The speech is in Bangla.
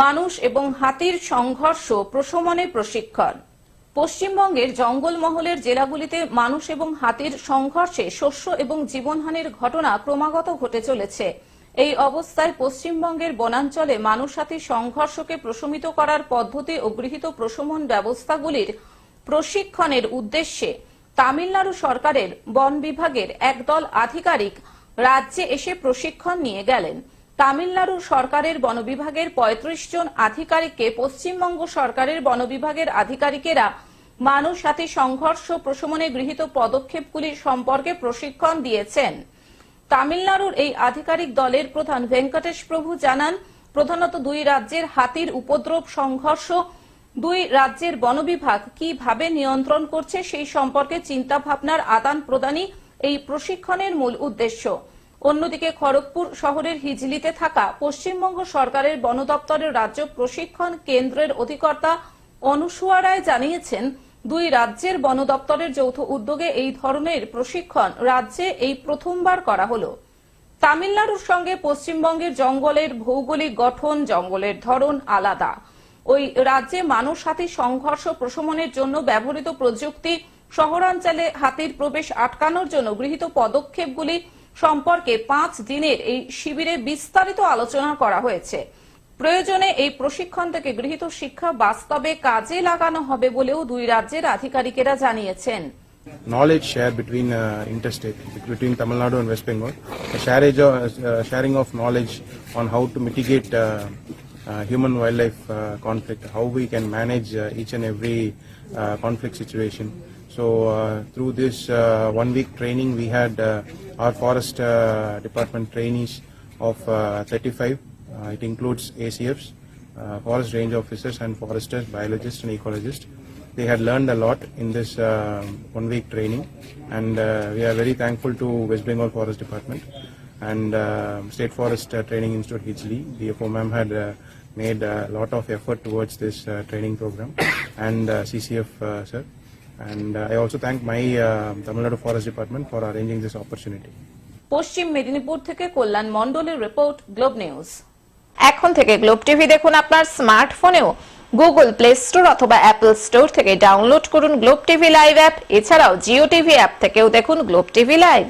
মানুষ এবং হাতির সংঘর্ষ প্রশমনে প্রশিক্ষণ। পশ্চিমবঙ্গের জঙ্গলমহলের জেলাগুলিতে মানুষ এবং হাতির সংঘর্ষে শস্য এবং জীবনহানির ঘটনা ক্রমাগত ঘটে চলেছে। এই অবস্থায় পশ্চিমবঙ্গের বনাঞ্চলে মানুষ হাতির সংঘর্ষকে প্রশমিত করার পদ্ধতি ও গৃহীত প্রশমন ব্যবস্থাগুলির প্রশিক্ষণের উদ্দেশ্যে তামিলনাড়ু সরকারের বন বিভাগের একদল আধিকারিক রাজ্যে এসে প্রশিক্ষণ নিয়ে গেলেন। তামিলনাড়ু সরকারের বন বিভাগের পঁয়ত্রিশ জন আধিকারিককে পশ্চিমবঙ্গ সরকারের বন বিভাগের আধিকারিকেরা মানুষ সাথে সংঘর্ষ প্রশমনে গৃহীত পদক্ষেপগুলি সম্পর্কে প্রশিক্ষণ দিয়েছেন। তামিলনাড়ুর এই আধিকারিক দলের প্রধান ভেঙ্কটেশ প্রভু জানান, প্রধানত দুই রাজ্যের হাতির উপদ্রব সংঘর্ষ, দুই রাজ্যের বন বিভাগ কীভাবে নিয়ন্ত্রণ করছে সেই সম্পর্কে চিন্তা ভাবনার আদান প্রদানই এই প্রশিক্ষণের মূল উদ্দেশ্য। অন্যদিকে খড়গপুর শহরের হিজলিতে থাকা পশ্চিমবঙ্গ সরকারের বন দপ্তরের রাজ্য প্রশিক্ষণ কেন্দ্রের অধিকর্তা অনুসুয়া রায় জানিয়েছেন, দুই রাজ্যের বন দপ্তরের যৌথ উদ্যোগে এই ধরনের প্রশিক্ষণ রাজ্যে এই প্রথমবার করা হলো। তামিলনাড়ুর সঙ্গে পশ্চিমবঙ্গের জঙ্গলের ভৌগোলিক গঠন, জঙ্গলের ধরন আলাদা। ওই রাজ্যে মানুষ হাতি সংঘর্ষ প্রশমনের জন্য ব্যবহৃত প্রযুক্তি, শহরাঞ্চলে হাতির প্রবেশ আটকানোর জন্য গৃহীত পদক্ষেপগুলি সম্পর্কে পাঁচ দিনের এই শিবিরে বিস্তারিত আলোচনা করা হয়েছে প্রয়োজনে এই প্রশিক্ষণ থেকে গৃহীত শিক্ষা বাস্তবে কাজে লাগানো হবে বলেও দুই রাজ্যের আধিকারিকেরা জানিয়েছেন knowledge share between uh, interstate between Tamil Nadu and West Bengal, a sharing, uh, sharing of knowledge on how to mitigate uh, uh, human wildlife uh, conflict, how we can manage uh, each and every uh, conflict situation. So uh, through this uh, one week training, we had uh, our forest uh, department trainees of uh, 35. Uh, it includes ACFs, uh, forest range officers, and foresters, biologists, and ecologists they had learned a lot in this uh, one week training and uh, we are very thankful to west bengal forest department and uh, state forest uh, training institute Hitchli. dfo ma'am had uh, made a lot of effort towards this uh, training program and uh, ccf uh, sir and uh, i also thank my uh, tamil nadu forest department for arranging this opportunity পশ্চিম মেদিনীপুর থেকে কল্যাণ মণ্ডলের রিপোর্ট গ্লোব নিউজ এখন থেকে গ্লোব টিভি দেখুন আপনার স্মার্টফোনেও গুগল প্লে স্টোর অথবা অ্যাপল স্টোর থেকে ডাউনলোড করুন গ্লোব টিভি লাইভ অ্যাপ এছাড়াও জিও টিভি অ্যাপ থেকেও দেখুন গ্লোব টিভি লাইভ